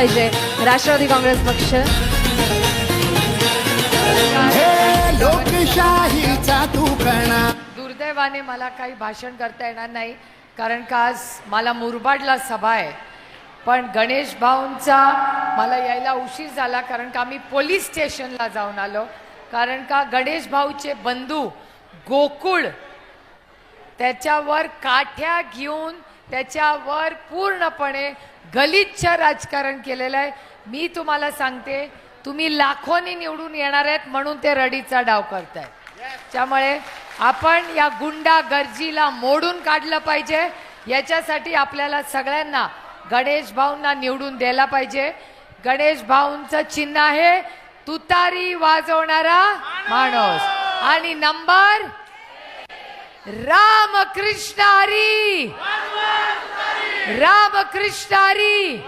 पाहिजे. राष्ट्रवादी काँग्रेस पक्ष. हे लोकशाहीचा दुर्दैवाने मला काही भाषण करता येणार नाही कारण का आज मला मुरबाडला सभा आहे. पण गणेश भाऊंचा मला यायला उशीर झाला कारण का मी पोलीस स्टेशनला जाऊन आलो. कारण का गणेश भाऊचे बंधू गोकुळ त्याच्यावर काठ्या घेऊन त्याच्यावर पूर्णपणे गलिच्छ राजकारण केलेलं आहे. मी तुम्हाला सांगते तुम्ही लाखोनी निवडून येणार आहेत म्हणून ते रडीचा डाव करताय. त्यामुळे आपण या गुंडा गर्जीला मोडून काढलं पाहिजे. याच्यासाठी आपल्याला सगळ्यांना गणेश भाऊंना निवडून द्यायला पाहिजे. गणेश भाऊंचं चिन्ह आहे तुतारी वाजवणारा माणूस. आणि नंबर? रामकृष्ण हरी! रामकृष्ण कृष्णारी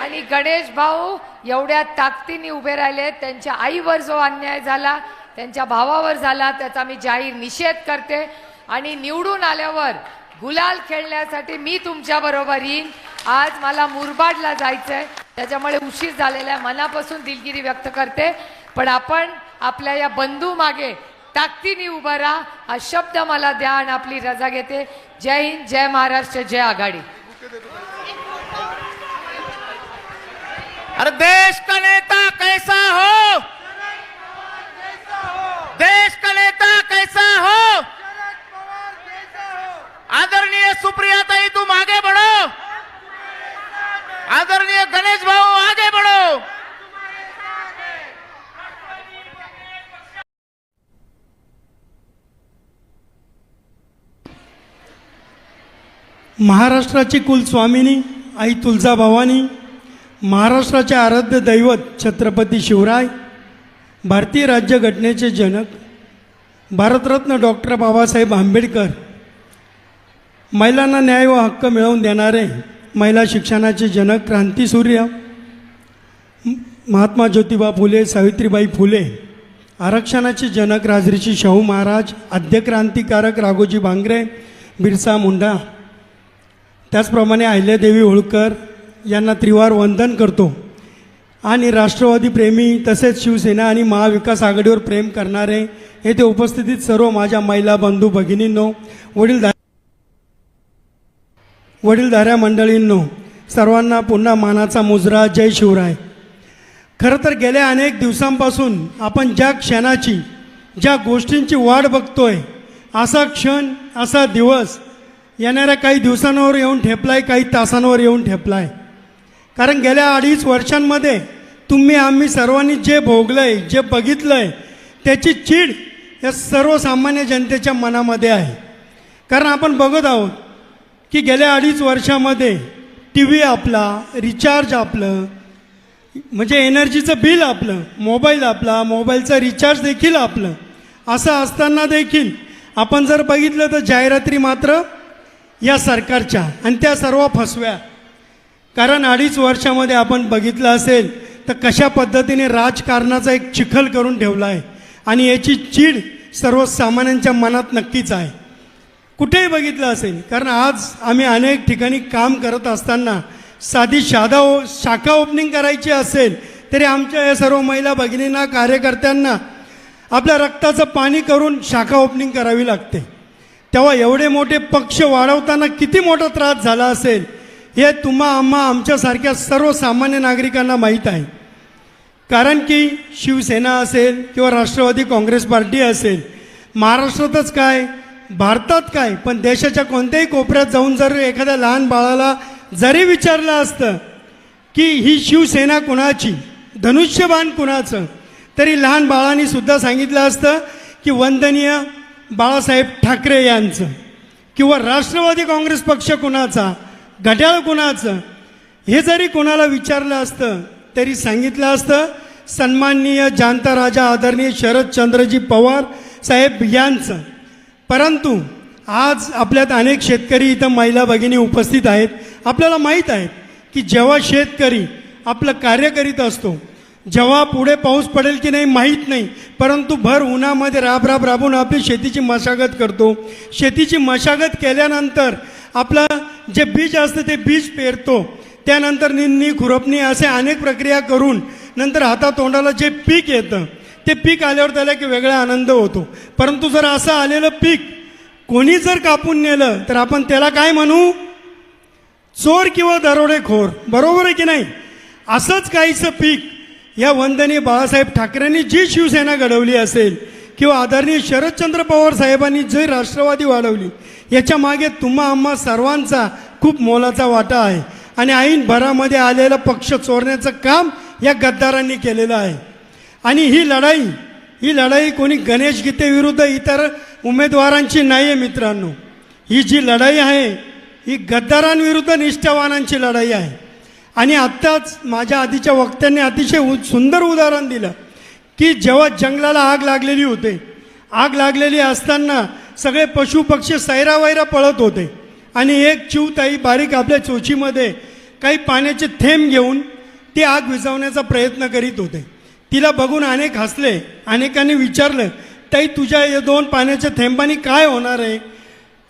आणि गणेश भाऊ एवढ्या ताकदीने उभे राहिले. त्यांच्या आईवर जो अन्याय झाला त्यांच्या भावावर झाला त्याचा मी जाहीर निषेध करते. आणि निवडून आल्यावर गुलाल खेळण्यासाठी मी तुमच्या बरोबर येईन. आज मला मुरबाडला जायचंय. त्याच्यामुळे उशीर झालेला आहे. मनापासून दिलगिरी व्यक्त करते. पण आपण आपल्या या बंधू मागे ताकदीने उभं राहा. हा शब्द मला द्या आणि आपली रजा घेते. जय हिंद जय महाराष्ट्र जय आघाडी. अरे देश का नेता कैसा हो? देश का नेता कैसा हो? आदरणीय सुप्रिया ताई तुम आगे बढ़ो. आदरणीय गणेश भाऊ आगे बढ़ो. महाराष्ट्राची कुलस्वामिनी आई तुळजाभवानी महाराष्ट्राचे आराध्य दैवत छत्रपती शिवराय भारतीय राज्यघटनेचे जनक भारतरत्न डॉक्टर बाबासाहेब आंबेडकर महिलांना न्याय व हक्क मिळवून देणारे महिला शिक्षणाचे जनक क्रांतीसूर्य महात्मा ज्योतिबा फुले सावित्रीबाई फुले आरक्षणाचे जनक राजर्षी शाहू महाराज आद्य क्रांतिकारक राघोजी भांगरे बिरसा मुंडा त्याचप्रमाणे अहिल्यादेवी होळकर यांना त्रिवार वंदन करतो. आणि राष्ट्रवादी प्रेमी तसेच शिवसेना आणि महाविकास आघाडीवर प्रेम करणारे येथे उपस्थितीत सर्व माझ्या महिला बंधू भगिनींनो वडील वडीलधाऱ्या मंडळींनो सर्वांना पुन्हा मानाचा मुजरा जय शिवराय. खरं तर गेल्या अनेक दिवसांपासून आपण ज्या क्षणाची ज्या गोष्टींची वाट बघतोय असा क्षण असा दिवस येणाऱ्या काही दिवसांवर येऊन ठेपलाय काही तासांवर येऊन ठेपलाय. कारण गेल्या अडीच वर्षांमध्ये तुम्ही आम्ही सर्वांनी जे भोगलंय जे बघितलंय त्याची चीड या सर्वसामान्य जनतेच्या मनामध्ये आहे. कारण आपण बघत आहोत की गेल्या अडीच वर्षामध्ये टी व्ही आपला रिचार्ज आपलं म्हणजे एनर्जीचं बिल आपलं मोबाईल आपला मोबाईलचं रिचार्ज देखील आपलं असं असताना देखील आपण जर बघितलं तर जाहिराती मात्र या सरकारच्या आणि त्या सर्व फसव्या. कारण अडीच वर्षामध्ये आपण बघितलं असेल तर कशा पद्धतीने राजकारणाचा एक चिखल करून ठेवला आहे आणि याची चीड सर्वसामान्यांच्या मनात नक्कीच आहे. कुठेही बघितलं असेल कारण आज आम्ही अनेक ठिकाणी काम करत असताना साधी शादा ओ शाखा ओपनिंग करायची असेल तरी आमच्या या सर्व महिला भगिनींना कार्यकर्त्यांना आपल्या रक्ताचं पाणी करून शाखा ओपनिंग करावी लागते. तेव्हा एवढे मोठे पक्ष वाढवताना किती मोठा त्रास झाला असेल हे तुम्हा आम्हा आमच्यासारख्या सर्वसामान्य नागरिकांना माहीत आहे. कारण की शिवसेना असेल किंवा राष्ट्रवादी काँग्रेस पार्टी असेल महाराष्ट्रातच काय भारतात काय पण देशाच्या कोणत्याही कोपऱ्यात जाऊन जर एखाद्या लहान बाळाला जरी विचारलं असतं की ही शिवसेना कुणाची धनुष्यबाण कुणाचं तरी लहान बाळांनी सुद्धा सांगितलं असतं की वंदनीय बाळासाहेब ठाकरे यांचं किंवा राष्ट्रवादी काँग्रेस पक्ष कुणाचा घड्याळ कुणाचं हे जरी कोणाला विचारलं असतं तरी सांगितलं असतं. सन्माननीय जाणता राजा आदरणीय शरदचंद्रजी पवार साहेब यांचं. परंतु आज आपल्यात अनेक शेतकरी इथं महिला भगिनी उपस्थित आहेत. आपल्याला माहीत आहे की जेव्हा शेतकरी आपलं कार्य करीत असतो जेव्हा पुढे पाऊस पडेल की नाही माहीत नाही परंतु भर उन्हामध्ये राब राब राबून आपली शेतीची मशागत करतो. शेतीची मशागत केल्यानंतर आपलं जे बीज असतं ते बीज पेरतो. त्यानंतर निंदणी खुरपणी असे अनेक प्रक्रिया करून नंतर हातातोंडाला जे पीक येतं ते पीक आल्यावर त्याला एक वेगळा आनंद होतो. परंतु जर असं आलेलं पीक कोणी जर कापून नेलं तर आपण त्याला काय म्हणू? चोर किंवा दरोडेखोर. बरोबर आहे की नाही? असंच काहीचं पीक या वंदने बाळासाहेब ठाकरेंनी जी शिवसेना घडवली असेल किंवा आदरणीय शरदचंद्र पवार साहेबांनी जी राष्ट्रवादी वाढवली याच्या मागे तुम्हा आम्हा सर्वांचा खूप मोलाचा वाटा आहे. आणि ऐन भरामध्ये आलेला पक्ष चोरण्याचं काम या गद्दारांनी केलेलं आहे. आणि ही लढाई ही लढाई कोणी गणेश गीतेविरुद्ध इतर उमेदवारांची नाही आहे मित्रांनो. ही जी लढाई आहे ही गद्दारांविरुद्ध निष्ठावानांची लढाई आहे. आणि आत्ताच माझ्या आधीच्या वक्त्यांनी अतिशय उ सुंदर उदाहरण दिलं की जेव्हा जंगलाला आग लागलेली होते आग लागलेली असताना सगळे पशु पक्षी सैरावैरा पळत होते. आणि एक चिवताई बारीक आपल्या चोचीमध्ये काही पाण्याचे थेंब घेऊन ती आग विझवण्याचा प्रयत्न करीत होते. तिला बघून अनेक हसले अनेकांनी विचारलं ताई तुझ्या या दोन पाण्याच्या थेंबानी काय होणार आहे?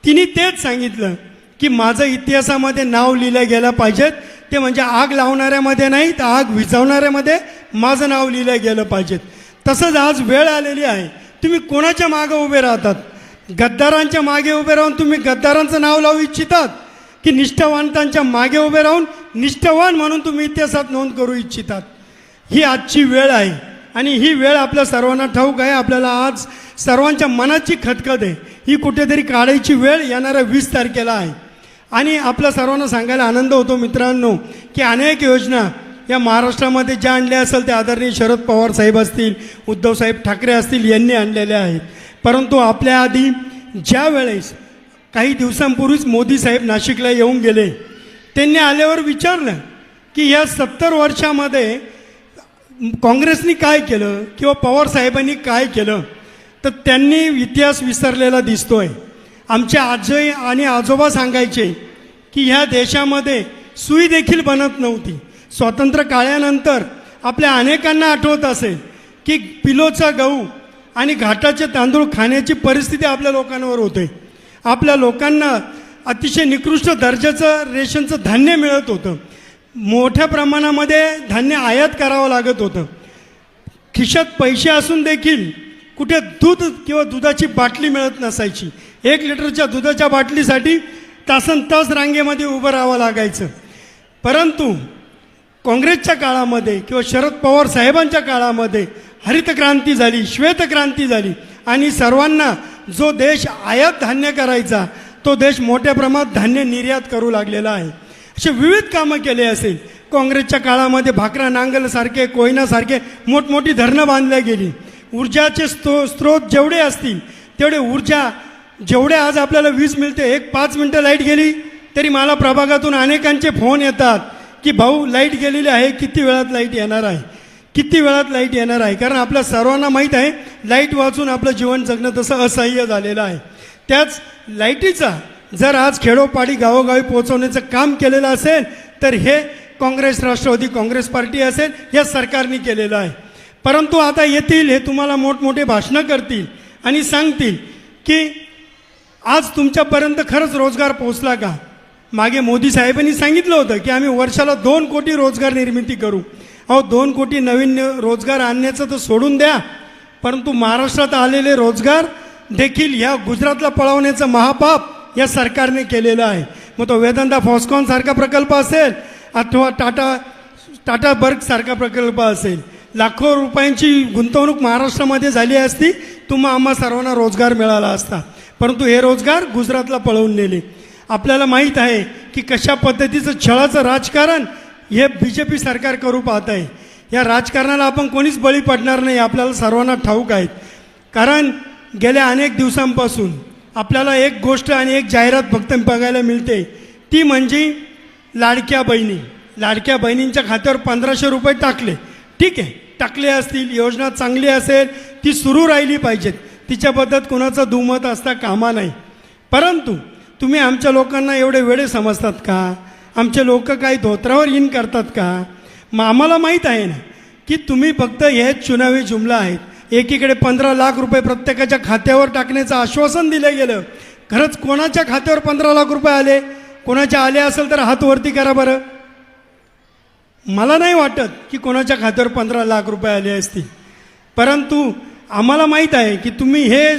तिने तेच सांगितलं की माझं इतिहासामध्ये नाव लिहिलं गेलं पाहिजेत ते म्हणजे आग लावणाऱ्यामध्ये नाही तर आग विझवणाऱ्यामध्ये माझं नाव लिहिलं गेलं पाहिजेत तसंच आज वेळ आलेली आहे. तुम्ही कोणाच्या मागे उभे राहतात? गद्दारांच्या मागे उभे राहून तुम्ही गद्दारांचं नाव लावू इच्छितात? की निष्ठावंतांच्या मागे उभे राहून निष्ठावान म्हणून तुम्ही इतिहासात नोंद करू इच्छितात? ही आजची वेळ आहे. आणि ही वेळ आपल्या सर्वांना ठाऊक आहे. आपल्याला आज सर्वांच्या मनाची खतखत आहे. ही कुठेतरी काढायची वेळ येणाऱ्या वीस तारखेला आहे. आणि आपल्या सर्वांना सांगायला आनंद होतो मित्रांनो की अनेक योजना या महाराष्ट्रामध्ये ज्या आणल्या असेल त्या आदरणीय शरद पवार साहेब असतील उद्धवसाहेब ठाकरे असतील यांनी आणलेल्या आहेत. परंतु आपल्या आधी ज्या वेळेस काही दिवसांपूर्वीच मोदी साहेब नाशिकला येऊन गेले त्यांनी आल्यावर विचारलं की या सत्तर वर्षामध्ये काँग्रेसनी काय केलं किंवा पवार साहेबांनी काय केलं तर त्यांनी इतिहास विसरलेला दिसतोय. आमचे आजही आणि आजोबा सांगायचे की ह्या देशामध्ये सुई देखील बनत नव्हती. स्वातंत्र्य काळानंतर आपल्या अनेकांना आठवत असेल की पिलोचा गहू आणि घाटाचे तांदूळ खाण्याची परिस्थिती आपल्या लोकांवर होते. आपल्या लोकांना अतिशय निकृष्ट दर्जाचं रेशनचं धान्य मिळत होतं. मोठ्या प्रमाणामध्ये धान्य आयात करावं लागत होतं. खिशात पैसे असून देखील कुठे दूध किंवा दुधाची बाटली मिळत नसायची. एक लिटरच्या दुधाच्या बाटलीसाठी तासन तास रांगेमध्ये उभं राहावं लागायचं. परंतु काँग्रेसच्या काळामध्ये किंवा शरद पवार साहेबांच्या काळामध्ये हरित क्रांती झाली श्वेत क्रांती झाली आणि सर्वांना जो देश आयात धान्य करायचा तो देश मोठ्या प्रमाणात धान्य निर्यात करू लागलेला आहे. असे विविध कामं केले असेल. काँग्रेसच्या काळामध्ये भाकरा नांगलसारखे कोयनासारखे मोठमोठी धरणं बांधल्या गेली. ऊर्जाचे स्तो स्रोत जेवढे असतील तेवढे ऊर्जा जेवढे आज आपल्याला वीज मिळते एक पाच मिनटं लाइट गेली तरी मला प्रभागातून अनेकांचे फोन येतात की भाऊ लाइट गेलेली आहे किती वेळात लाइट येणार आहे? किती वेळात लाइट येणार आहे? कारण आपल्या सर्वांना माहीत आहे लाइट वाचून आपलं जीवन जगणं तसं असह्य झालेलं आहे. त्याच लाईटीचा जर आज खेडोपाडी गावोगावी पोहोचवण्याचं काम केलेलं असेल तर हे काँग्रेस राष्ट्रवादी काँग्रेस पार्टी असेल या सरकारने केलेलं आहे. परंतु आता येतील हे तुम्हाला मोठमोठे भाषणं करतील आणि सांगतील की आज तुमच्यापर्यंत खरंच रोजगार पोहोचला का? मागे मोदी साहेबांनी सांगितलं होतं की आम्ही वर्षाला दोन कोटी रोजगार निर्मिती करू. अहो दोन कोटी नवीन रोजगार आणण्याचं तर सोडून द्या परंतु महाराष्ट्रात आलेले रोजगार देखील ह्या गुजरातला पळवण्याचं महापाप या सरकारने केलेलं आहे. मग तो वेदांता फॉस्कॉन सारखा प्रकल्प असेल अथवा टाटा टाटा बर्ग सारखा प्रकल्प असेल. लाखो रुपयांची गुंतवणूक महाराष्ट्रामध्ये झाली असती तुम्हा आम्हा सर्वांना रोजगार मिळाला असता. परंतु हे रोजगार गुजरातला पळवून नेले. आपल्याला माहीत आहे की कशा पद्धतीचं छळाचं राजकारण हे बी जे पी सरकार करू पाहत आहे. या राजकारणाला आपण कोणीच बळी पडणार नाही आपल्याला सर्वांना ठाऊक आहेत कारण गेल्या अनेक दिवसांपासून आपल्याला एक गोष्ट आणि एक जाहिरात फक्त बघायला मिळते. ती म्हणजे लाडक्या बहिणी. लाडक्या बहिणींच्या खात्यावर पंधराशे रुपये टाकले. ठीक आहे टाकले असतील योजना चांगली असेल ती सुरू राहिली पाहिजेत. तिच्याबद्दल कुणाचं दुमत असता कामा नाही. परंतु तुम्ही आमच्या लोकांना एवढे वेळे समजतात का? आमचे लोक काही धोत्रावर इन करतात का? मग आम्हाला माहीत आहे ना की तुम्ही फक्त हे चुनावी जुमला आहेत. एकीकडे पंधरा लाख रुपये प्रत्येकाच्या खात्यावर टाकण्याचं आश्वासन दिलं गेलं. खरंच कोणाच्या खात्यावर पंधरा लाख रुपये आले? कोणाचे आले असेल तर हात वरती करा बरं. मला नाही वाटत की कोणाच्या खात्यावर पंधरा लाख रुपये आले असतील. परंतु आम्हाला माहीत आहे की तुम्ही हे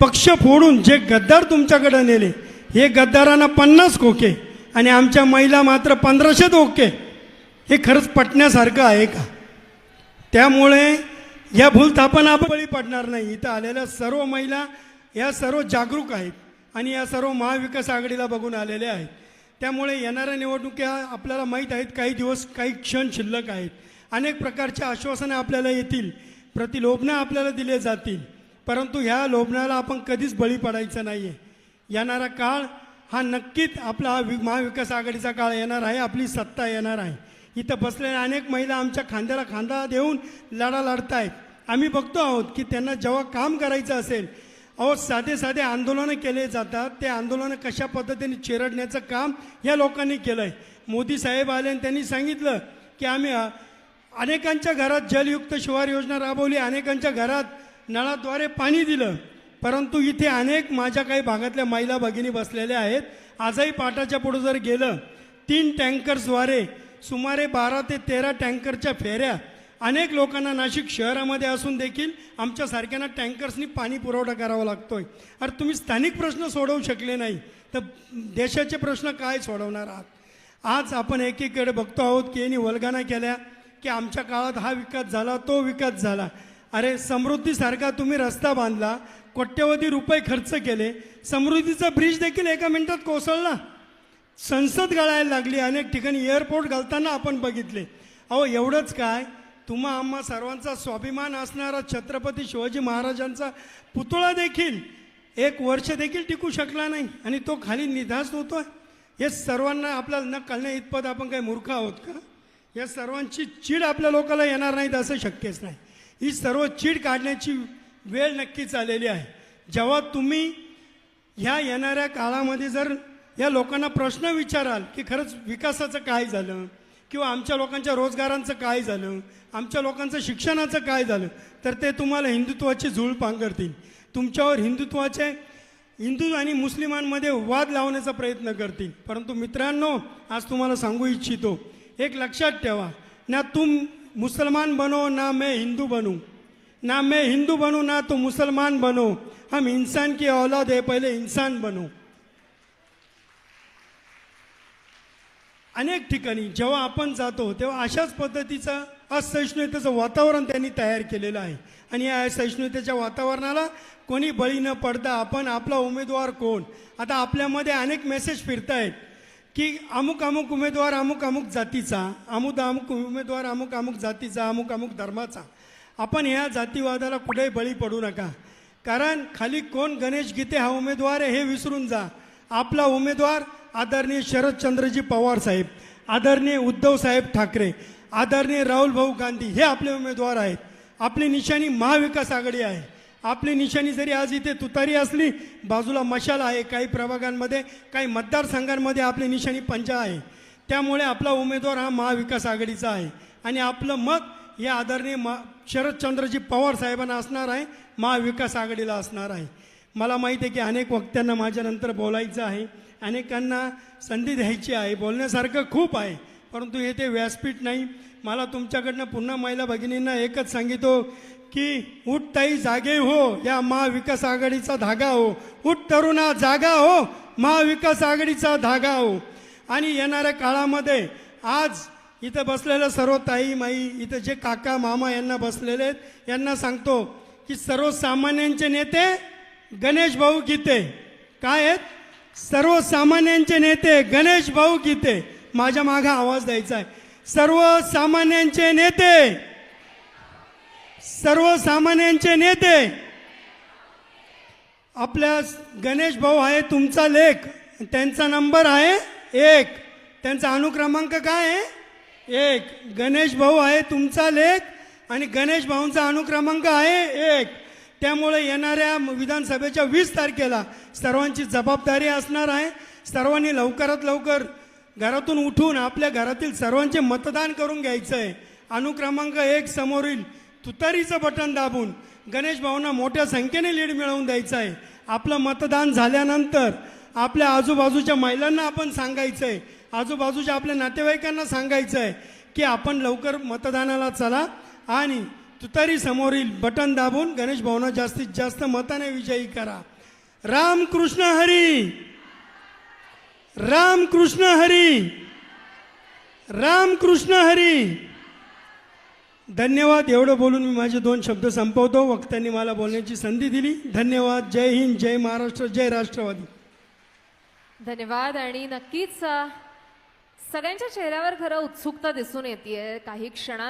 पक्ष फोडून जे गद्दार तुमच्याकडे नेले हे गद्दारांना पन्नास खोके आणि आमच्या महिला मात्र पंधराशे ओके हे खरंच पटण्यासारखं आहे का? त्यामुळे या भूलथापांना आपण बळी पडणार नाही. इथं आलेल्या सर्व महिला या सर्व जागरूक आहेत आणि या सर्व महाविकास आघाडीला बघून आलेल्या आहेत. त्यामुळे येणाऱ्या निवडणुक्या आपल्याला माहीत आहेत काही दिवस काही क्षण शिल्लक आहेत. अनेक प्रकारच्या आश्वासनं आपल्याला येतील. प्रतिलोभनं आपल्याला दिले जातील. परंतु ह्या लोभनाला आपण कधीच बळी पडायचं नाही आहे येणारा काळ हा नक्कीच आपला हा वि महाविकास आघाडीचा काळ येणार आहे आपली सत्ता येणार आहे. इथं बसलेल्या अनेक महिला आमच्या खांद्याला खांदा देऊन लढा लढतायत. आम्ही बघतो आहोत की त्यांना जेव्हा काम करायचं असेल अहो साधे साधे आंदोलनं केले जातात ते आंदोलनं कशा पद्धतीने चिरडण्याचं काम या लोकांनी केलं आहे मोदी साहेब आले आणि त्यांनी सांगितलं की आम्ही अनेकांच्या घरात जलयुक्त शिवार योजना राबवली अनेकांच्या घरात नळाद्वारे पाणी दिलं. परंतु इथे अनेक माझ्या काही भागातल्या महिला भगिनी बसलेल्या आहेत. आजही पाटाच्या पुढं जर गेलं तीन टँकर्सद्वारे सुमारे बारा ते तेरा टँकरच्या फेऱ्या अनेक लोकांना नाशिक शहरामध्ये असून देखील आमच्यासारख्यांना टँकर्सनी पाणी पुरवठा करावा लागतोय. अरे तुम्ही स्थानिक प्रश्न सोडवू शकले नाही. तर देशाचे प्रश्न काय सोडवणार आहात? आज आपण एकीकडे बघतो आहोत की यांनी वल्गाना केल्या. की आमच्या काळात हा विकास झाला तो विकास झाला. अरे समृद्धीसारखा तुम्ही रस्ता बांधला कोट्यवधी रुपये खर्च केले समृद्धीचा ब्रिज देखील एका मिनिटात कोसळला. संसद गळायला लागली अनेक ठिकाणी एअरपोर्ट घालताना आपण बघितले. अहो एवढंच काय? तुम्हा आम्हा सर्वांचा स्वाभिमान असणारा छत्रपती शिवाजी महाराजांचा पुतळा देखील एक वर्ष देखील टिकू शकला नाही आणि तो खाली निधास होतोय. हे सर्वांना आपल्याला न कळण्या इतपत आपण काही मूर्ख आहोत का? या सर्वांची चीड आपल्या लोकांना येणार नाहीत असं शक्यच नाही. ही सर्व चीड काढण्याची वेळ नक्कीच आलेली आहे. जेव्हा तुम्ही ह्या येणाऱ्या काळामध्ये जर या लोकांना प्रश्न विचाराल की खरंच विकासाचं काय झालं किंवा आमच्या लोकांच्या रोजगारांचं काय झालं आमच्या लोकांचं शिक्षणाचं काय झालं तर ते तुम्हाला हिंदुत्वाची झूळ पांघरतील. तुमच्यावर हिंदुत्वाचे हिंदू आणि मुस्लिमांमध्ये वाद लावण्याचा प्रयत्न करतील. परंतु मित्रांनो आज तुम्हाला सांगू इच्छितो एक लक्षात ठेवा. ना तुम मुसलमान बनो ना मैं हिंदू बनू. ना मैं हिंदू बनू ना तू मुसलमान बनो. हम इंसान की औलाद है पहले इंसान बनो. अनेक ठिकाणी जेव्हा आपण जातो तेव्हा अशाच पद्धतीचं असहिष्णुतेचं वातावरण त्यांनी तयार केलेलं आहे. आणि या असहिष्णुतेच्या वातावरणाला कोणी बळी न पडता आपण आपला उमेदवार कोण? आता आपल्यामध्ये अनेक मेसेज फिरतायत. की अमुक अमुक उमेदवार अमुक अमुक जातीचा अमुक अमुक उमेदवार अमुक अमुक जातीचा अमुक अमुक धर्माचा. आपण ह्या जातीवादाला कुठेही बळी पडू नका. कारण खाली कोण गणेश गीते हा उमेदवार आहे हे विसरून जा. आपला उमेदवार आदरणीय शरदचंद्रजी पवार साहेब आदरणीय उद्धव साहेब ठाकरे आदरणीय राहुल भाऊ गांधी हे आपले उमेदवार आहेत. आपली निशाणी महाविकास आघाडी आहे. आपली निशाणी जरी आज इथे तुतारी असली बाजूला मशाल आहे काही प्रभागांमध्ये काही मतदारसंघांमध्ये आपली निशाणी पंजा आहे. त्यामुळे आपला उमेदवार हा महाविकास आघाडीचा आहे. आणि आपलं मत या आदरणीय म शरदचंद्रजी पवार साहेबांना असणार आहे महाविकास आघाडीला असणार आहे. मला माहिती आहे की अनेक वक्त्यांना माझ्यानंतर बोलायचं आहे. अनेकांना संधी द्यायची आहे. बोलण्यासारखं खूप आहे. परंतु हे ते व्यासपीठ नाही. मला तुमच्याकडनं पुन्हा महिला भगिनींना एकच सांगितो की उठताई जागे हो. या महाविकास आघाडीचा धागा हो. उठ तरुणा जागा हो. महाविकास आघाडीचा धागा हो. आणि येणाऱ्या काळामध्ये आज इथं बसलेल्या सर्व ताई माई इथं जे काका मामा यांना बसलेले आहेत यांना सांगतो की सर्वसामान्यांचे नेते गणेश भाऊ गीते. काय आहेत? सर्वसामान्यांचे नेते गणेश भाऊ गीते. माझ्या मागा आवाज द्यायचा आहे. सर्वसामान्यांचे नेते सर्वसामान्यांचे नेते. आपल्या गणेश भाऊ आहे तुमचा लेख. त्यांचा नंबर आहे एक. त्यांचा अनुक्रमांक काय आहे? एक. गणेश भाऊ आहे तुमचा लेख आणि गणेश भाऊंचा अनुक्रमांक आहे एक. त्यामुळे येणाऱ्या विधानसभेच्या वीस तारखेला सर्वांची जबाबदारी असणार आहे. सर्वांनी लवकरात लवकर घरातून उठून आपल्या घरातील सर्वांचे मतदान करून घ्यायचं आहे अनुक्रमांक एक समोरील तुतारीचं बटन दाबून गणेश भाऊंना मोठ्या संख्येने लीड मिळवून द्यायचं आहे. आपलं मतदान झाल्यानंतर आपल्या आजूबाजूच्या महिलांना आपण सांगायचं आहे. आजूबाजूच्या आपल्या नातेवाईकांना सांगायचं आहे की आपण लवकर मतदानाला चला आणि तुतारी समोरील बटन दाबून गणेश भाऊंना जास्तीत जास्त मताने विजयी करा. रामकृष्ण हरी! रामकृष्ण हरी! रामकृष्ण हरी! धन्यवाद. एवढं बोलून मी माझे दोन शब्द संपवतो. वक्त्यांनी मला बोलण्याची संधी दिली. धन्यवाद. जय हिंद जय महाराष्ट्र जय राष्ट्रवादी. धन्यवाद. आणि नक्कीच सगळ्यांच्या चेहऱ्यावर खरं उत्सुकता दिसून येते काही क्षणात